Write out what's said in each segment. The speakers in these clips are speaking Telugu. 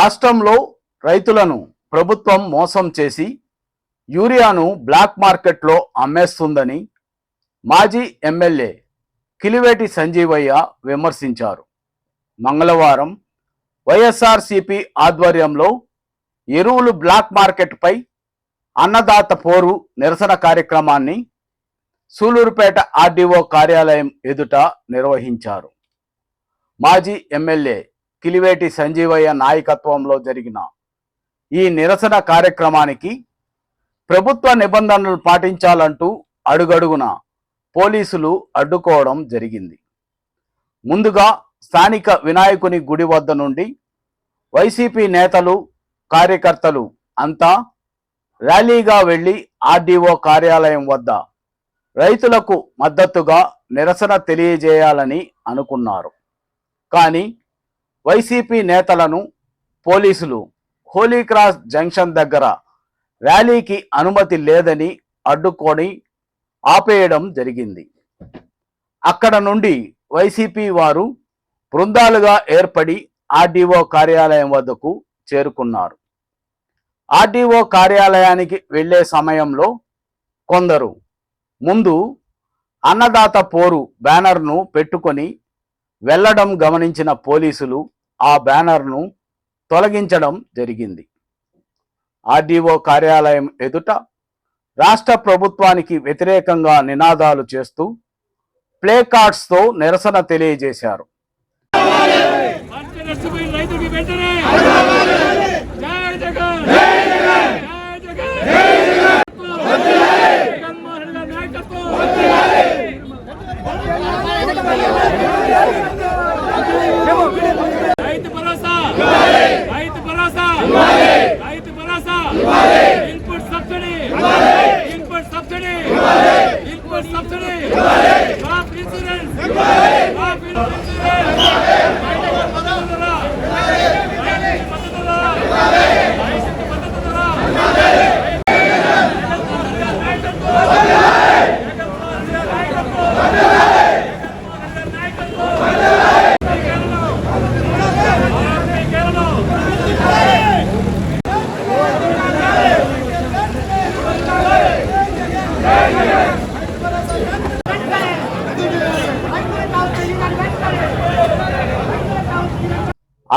రాష్ట్రంలో రైతులను ప్రభుత్వం మోసం చేసి యూరియాను బ్లాక్ మార్కెట్లో అమ్మేస్తుందని మాజీ ఎమ్మెల్యే కిలివేటి సంజీవయ్య విమర్శించారు. మంగళవారం వైఎస్ఆర్సిపి ఆధ్వర్యంలో ఎరువులు బ్లాక్ మార్కెట్పై అన్నదాత పోరు నిరసన కార్యక్రమాన్ని సూలూరుపేట ఆర్డీఓ కార్యాలయం ఎదుట నిర్వహించారు. మాజీ ఎమ్మెల్యే కిలివేటి సంజీవయ్య నాయకత్వంలో జరిగిన ఈ నిరసన కార్యక్రమానికి ప్రభుత్వ నిబంధనలు పాటించాలంటూ అడుగడుగున పోలీసులు అడ్డుకోవడం జరిగింది. ముందుగా స్థానిక వినాయకుని గుడి వద్ద నుండి వైసీపీ నేతలు కార్యకర్తలు అంతా ర్యాలీగా వెళ్ళి ఆర్డీఓ కార్యాలయం వద్ద రైతులకు మద్దతుగా నిరసన తెలియజేయాలని అనుకున్నారు. కానీ వైసీపీ నేతలను పోలీసులు హోలీ క్రాస్ జంక్షన్ దగ్గర ర్యాలీకి అనుమతి లేదని అడ్డుకొని ఆపేయడం జరిగింది. అక్కడ నుండి వైసీపీ వారు బృందాలుగా ఏర్పడి ఆర్డీఓ కార్యాలయం వద్దకు చేరుకున్నారు. ఆర్డీఓ కార్యాలయానికి వెళ్ళే సమయంలో కొందరు ముందు అన్నదాత పోరు బ్యానర్ను పెట్టుకొని వెళ్ళడం గమనించిన పోలీసులు ఆ బ్యానర్ను తొలగించడం జరిగింది. ఆర్డీఓ కార్యాలయం ఎదుట రాష్ట్ర ప్రభుత్వానికి వ్యతిరేకంగా నినాదాలు చేస్తూ ప్లే కార్డ్స్తో నిరసన తెలియజేశారు పంట నష్టపోయిన రైతుకి వెంటనే జై జగన్ జై జగన్ జగన్మోహన్ రెడ్డి నాయకత్వం Rythu Bharosa Rythu Bharosa Rythu Bharosa input subsidy input subsidy input subsidy crop insurance crop insurance రైతుకు మద్దతు ధర రైతుకు మద్దతు ధర రైతుకు మద్దతు ధర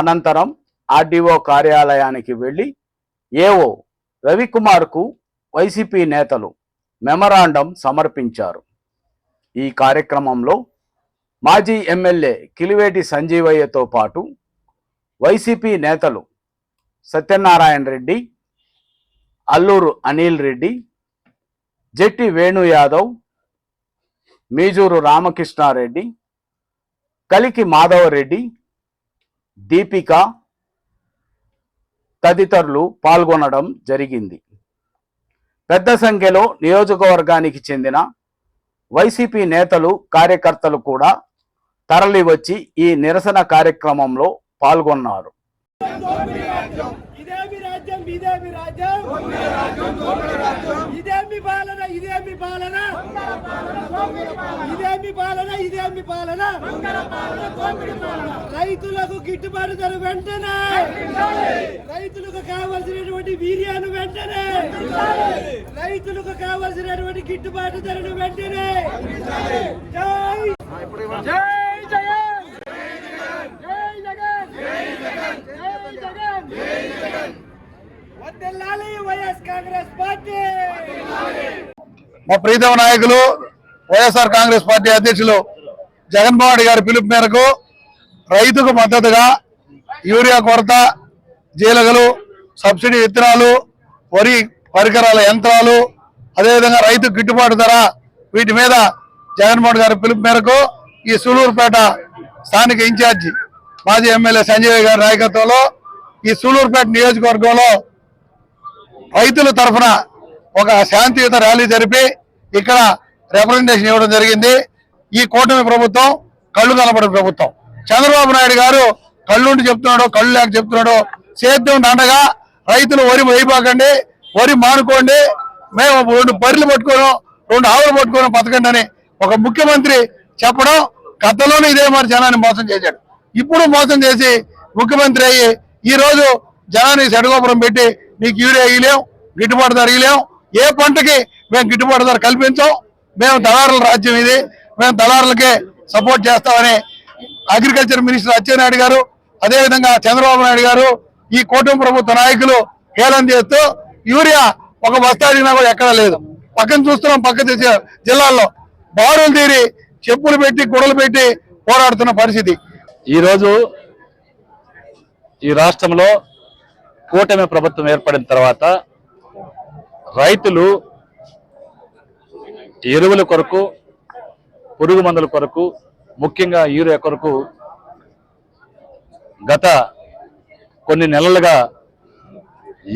అనంతరం ఆర్డీఓ కార్యాలయానికి వెళ్ళి ఏఓ రవికుమార్కు వైసీపీ నేతలు మెమరాండం సమర్పించారు. ఈ కార్యక్రమంలో మాజీ ఎమ్మెల్యే కిలివేటి సంజీవయ్యతో పాటు వైసీపీ నేతలు సత్యనారాయణ రెడ్డి అల్లూరు అనిల్ రెడ్డి జెట్టి వేణు యాదవ్ మీజూరు రామకృష్ణారెడ్డి కలికి మాధవరెడ్డి దీపిక తదితరులు పాల్గొనడం జరిగింది. పెద్ద సంఖ్యలో నియోజకవర్గానికి చెందిన వైసీపీ నేతలు కార్యకర్తలు కూడా తరలివచ్చి ఈ నిరసన కార్యక్రమంలో పాల్గొన్నారు. ఇదేమి రాజ్యం? ఇదేమి రాజ్యం? ఇదేమి పాలన? ఇదేమి పాలన? ఇదేమి పాలన? రైతులకు గిట్టుబాటు ధర వెంటనే. రైతులకు కావలసినటువంటి వీర్యాన్ని వెంటనే. రైతులకు కావలసినటువంటి గిట్టుబాటు ధరను వెంటనే. జై జై జగన్ జై జగన్ జై జగన్ వద్దెల్లాలి వైఎస్ కాంగ్రెస్ పార్టీ మా ప్రీతమ నాయకులు వైఎస్ఆర్ కాంగ్రెస్ పార్టీ అధ్యక్షులు జగన్మోహన్ రెడ్డి గారి పిలుపు మేరకు రైతుకు మద్దతుగా యూరియా కొరత జీలగలు సబ్సిడీ విత్తనాలు వరి పరికరాల యంత్రాలు అదేవిధంగా రైతు గిట్టుబాటు ధర వీటి మీద జగన్మోహన్ గారి పిలుపు మేరకు ఈ సూలూరుపేట స్థానిక ఇన్ఛార్జి మాజీ ఎమ్మెల్యే సంజయ్ గారి నాయకత్వంలో ఈ సూలూరుపేట నియోజకవర్గంలో రైతుల తరఫున ఒక శాంతియుత ర్యాలీ జరిపి ఇక్కడ రిప్రజెంటేషన్ ఇవ్వడం జరిగింది. ఈ కూటమి ప్రభుత్వం కళ్ళు కనపడే ప్రభుత్వం. చంద్రబాబు నాయుడు గారు కళ్ళుండి చెప్తున్నాడు కళ్ళు లేక చెప్తున్నాడు. సేద్యం దండగా రైతులు వరి వేయబాకండి వరి మానుకోండి మేము రెండు బర్రెలు పట్టుకోను రెండు ఆవులు పట్టుకోను బతకండి అని ఒక ముఖ్యమంత్రి చెప్పడం గతంలోనే ఇదే మరి జనాన్ని మోసం చేశాడు. ఇప్పుడు మోసం చేసి ముఖ్యమంత్రి అయ్యి ఈరోజు జనాన్ని సెడగోపురం పెట్టి నీకు యూరియా ఇయలేం గిట్టుబాటు ధర ఇయలేం ఏ పంటకి మేము గిట్టుబాటు ధర కల్పించాం మేము దళారుల రాజ్యం ఇది. మేము దళారులకే సపోర్ట్ చేస్తామని అగ్రికల్చర్ మినిస్టర్ అచ్చెన్నాయుడు గారు అదేవిధంగా చంద్రబాబు నాయుడు గారు ఈ కూటమి ప్రభుత్వ నాయకులు హేళన చేస్తూ యూరియా ఒక బస్తా అడిగినా కూడా ఎక్కడా లేదు. పక్కన చూస్తున్నాం పక్క జిల్లాల్లో బారులు తీరి చెప్పులు పెట్టి గుడలు పెట్టి పోరాడుతున్న పరిస్థితి. ఈరోజు ఈ రాష్ట్రంలో కూటమి ప్రభుత్వం ఏర్పడిన తర్వాత రైతులు ఎరువుల కొరకు పురుగు మందుల కొరకు ముఖ్యంగా యూరియా కొరకు గత కొన్ని నెలలుగా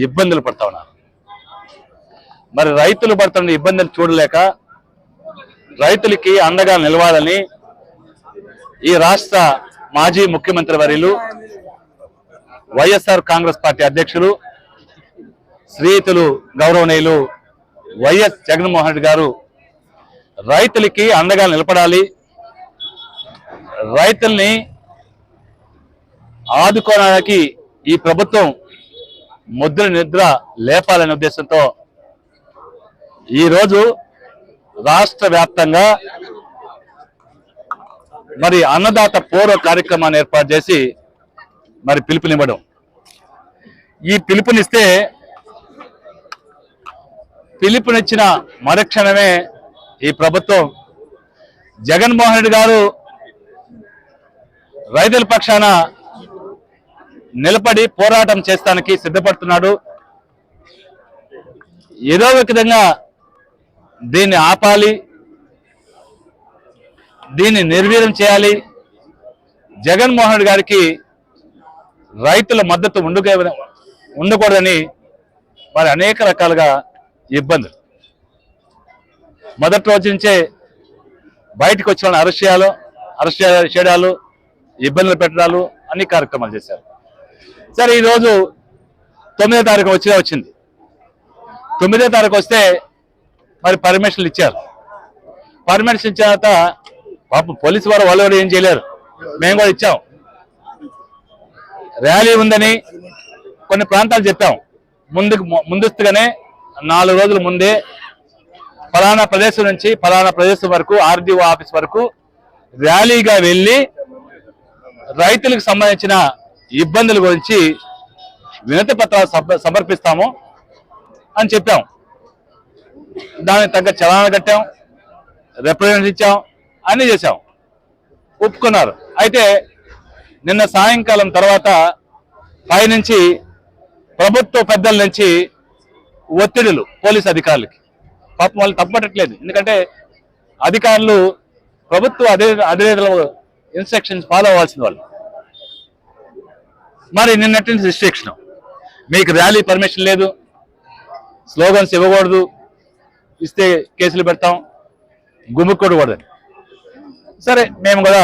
ఇబ్బందులు పడతా ఉన్నారు. మరి రైతులు పడుతున్న ఇబ్బందులు చూడలేక రైతులకి అండగా నిలవాలని ఈ రాష్ట్ర మాజీ ముఖ్యమంత్రి వర్యులు వైఎస్ఆర్ కాంగ్రెస్ పార్టీ అధ్యక్షులు శ్రీతులు గౌరవనీయులు వైఎస్ జగన్మోహన్ రెడ్డి గారు రైతులకి అండగా నిలబడాలి. రైతుల్ని ఆదుకోవడానికి ఈ ప్రభుత్వం ముద్ర నిద్ర లేపాలనే ఉద్దేశంతో ఈరోజు రాష్ట్ర వ్యాప్తంగా మరి అన్నదాత పూర్వ కార్యక్రమాన్ని ఏర్పాటు చేసి మరి పిలుపునివ్వడం. ఈ పిలుపునిస్తే పిలుపునిచ్చిన మరుక్షణమే ఈ ప్రభుత్వం జగన్మోహన్ రెడ్డి గారు రైతుల పక్షాన నిలబడి పోరాటం చేస్తానికి సిద్ధపడుతున్నాడు. ఏదో ఒక విధంగా దీన్ని ఆపాలి దీన్ని నిర్వీర్యం చేయాలి. జగన్మోహన్ రెడ్డి గారికి రైతుల మద్దతు ఉండుకే ఉండకూడదని మరి అనేక రకాలుగా ఇబ్బందులు. మొదటి రోజు నుంచే బయటకు వచ్చిన అరెస్ట్ చేయాలో అరెస్ట్ చేయడాలు ఇబ్బందులు పెట్టడాలు అన్ని కార్యక్రమాలు చేశారు. సరే ఈరోజు తొమ్మిదో తారీఖు వచ్చే వచ్చింది. తొమ్మిదో తారీఖు వస్తే మరి పర్మిషన్లు ఇచ్చారు. పర్మిషన్ ఇచ్చిన తర్వాత పాపం పోలీసు వారు వాళ్ళు ఏం చేయలేరు. మేము కూడా ఇచ్చాం. ర్యాలీ ఉందని కొన్ని ప్రాంతాలు చెప్పాం. ముందుకు ముందస్తుగానే నాలుగు రోజుల ముందే ఫలానా ప్రదేశం నుంచి ఫలానా ప్రదేశం వరకు ఆర్డీఓ ఆఫీస్ వరకు ర్యాలీగా వెళ్ళి రైతులకు సంబంధించిన ఇబ్బందుల గురించి వినతి పత్రాలు సమర్పిస్తాము అని చెప్పాం. దానికి తగ్గ చలానా కట్టాం రిప్రజెంట్ ఇచ్చాం అన్ని చేశాం. ఒప్పుకున్నారు. అయితే నిన్న సాయంకాలం తర్వాత పైనుంచి ప్రభుత్వ పెద్దల నుంచి ఒత్తిడులు పోలీస్ అధికారులకి. పాపం వాళ్ళు తప్పట్టట్లేదు ఎందుకంటే అధికారులు ప్రభుత్వ అదే అదే ఇన్స్ట్రక్షన్స్ ఫాలో అవ్వాల్సిన వాళ్ళు. మరి నిన్నటి నుంచి రిస్ట్రిక్షన్ మీకు ర్యాలీ పర్మిషన్ లేదు. స్లోగన్స్ ఇవ్వకూడదు. ఇస్తే కేసులు పెడతాం. గుమ్ముక్కూడకూడదని సరే మేము కూడా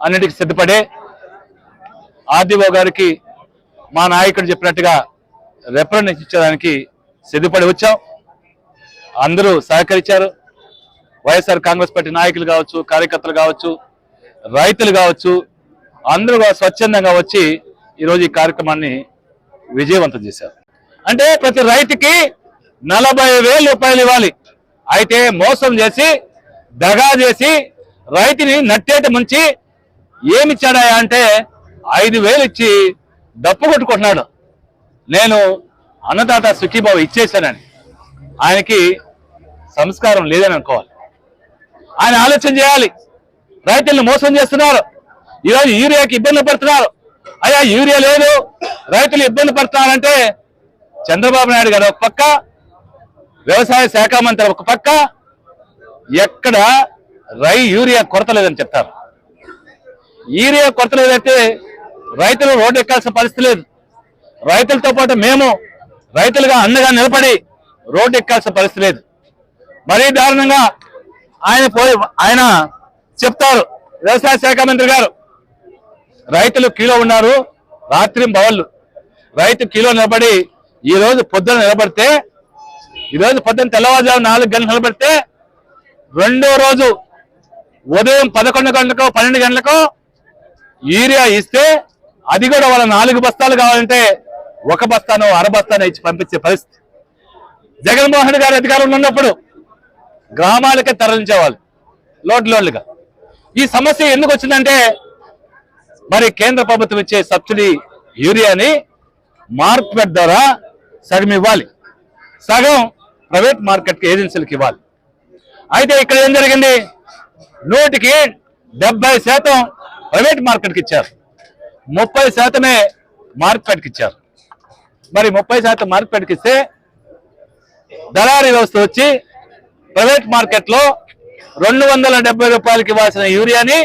అన్నిటికీ సిద్ధపడే ఆర్డీఓ గారికి మా నాయకుడు చెప్పినట్టుగా రెఫరెన్స్ ఇచ్చడానికి సిద్ధపడి వచ్చాం. అందరూ సహకరించారు. వైఎస్ఆర్ కాంగ్రెస్ పార్టీ నాయకులు కావచ్చు కార్యకర్తలు కావచ్చు రైతులు కావచ్చు అందరూ స్వచ్ఛందంగా వచ్చి ఈరోజు ఈ కార్యక్రమాన్ని విజయవంతం చేశారు. అంటే ప్రతి రైతుకి నలభై వేల రూపాయలు ఇవ్వాలి. అయితే మోసం చేసి దగా చేసి రైతుని నట్టేట ముంచి ఏమిచ్చాడా అంటే ఐదు వేలు ఇచ్చి డప్పు కొట్టుకుంటున్నాడు. నేను అన్నదాత సుఖీబాబు ఇచ్చేశానని. ఆయనకి సంస్కారం లేదని అనుకోవాలి. ఆయన ఆలోచన చేయాలి. రైతుల్ని మోసం చేస్తున్నారు. ఈరోజు యూరియాకి ఇబ్బంది పడుతున్నారు. అయ్యా యూరియా లేదు. రైతులు ఇబ్బంది పడుతున్నారంటే చంద్రబాబు నాయుడు గారు ఒక పక్క వ్యవసాయ శాఖ మంత్రి ఒక పక్క ఎక్కడ రై యూరియా కొరత లేదని చెప్తారు. యూరియా కొరత లేదంటే రైతులు రోడ్డు ఎక్కాల్సిన పరిస్థితి లేదు. రైతులతో పాటు మేము రైతులుగా అండగా నిలబడి రోడ్డు ఎక్కాల్సిన పరిస్థితి లేదు. మరీ దారుణంగా ఆయన పోయి ఆయన చెప్తారు. వ్యవసాయ శాఖ మంత్రి గారు రైతులు కీలో ఉన్నారు రాత్రి బవళ్ళు. రైతు కీలో నిలబడి ఈ రోజు పొద్దున నిలబడితే ఈ రోజు పొద్దున తెల్లవారుజాము నాలుగు గంటలు నిలబడితే రెండో రోజు ఉదయం పదకొండు గంటలకు పన్నెండు గంటలకు యూరియా ఇస్తే అది కూడా వాళ్ళ నాలుగు బస్తాలు కావాలంటే ఒక బస్తాను అర బస్తాను ఇచ్చి పంపించే పరిస్థితి. జగన్మోహన్ గారి అధికారంలో ఉన్నప్పుడు గ్రామాలకే తరలించేవాళ్ళు లోడ్ లోడ్లుగా ఈ సమస్య ఎందుకు వచ్చిందంటే మరి కేంద్ర ప్రభుత్వం ఇచ్చే సబ్సిడీ యూరియాని మార్కెట్ ద్వారా సగం ఇవ్వాలి. సగం ప్రైవేట్ మార్కెట్కి ఏజెన్సీలకు ఇవ్వాలి. అయితే ఇక్కడ ఏం జరిగింది? నూటికి డెబ్బై శాతం ప్రైవేట్ మార్కెట్కి ఇచ్చారు. ముప్పై శాతమే మార్కెట్కి ఇచ్చారు. మరి ముప్పై శాతం మార్కెట్కి ఇస్తే దళారీ వ్యవస్థ వచ్చి ప్రైవేట్ మార్కెట్లో రెండు వందల డెబ్బై రూపాయలకి ఇవ్వాల్సిన యూరియాని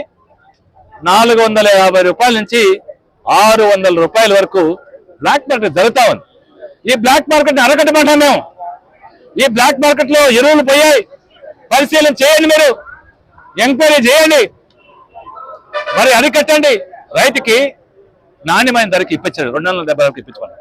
నాలుగు వందల యాభై రూపాయల నుంచి ఆరు వందల రూపాయల వరకు బ్లాక్ మార్కెట్ జరుగుతా ఉంది. ఈ బ్లాక్ మార్కెట్ అరకట్టమంటాం మేము. ఈ బ్లాక్ మార్కెట్లో ఎరువులు పోయాయి. పరిశీలన చేయండి మీరు. ఎంక్వైరీ చేయండి. మరి అరికట్టండి రైతుకి నాణ్యమైన ధరకి ఇప్పించాడు. రెండు వందల డెబ్బై వరకు ఇప్పించుకోండి.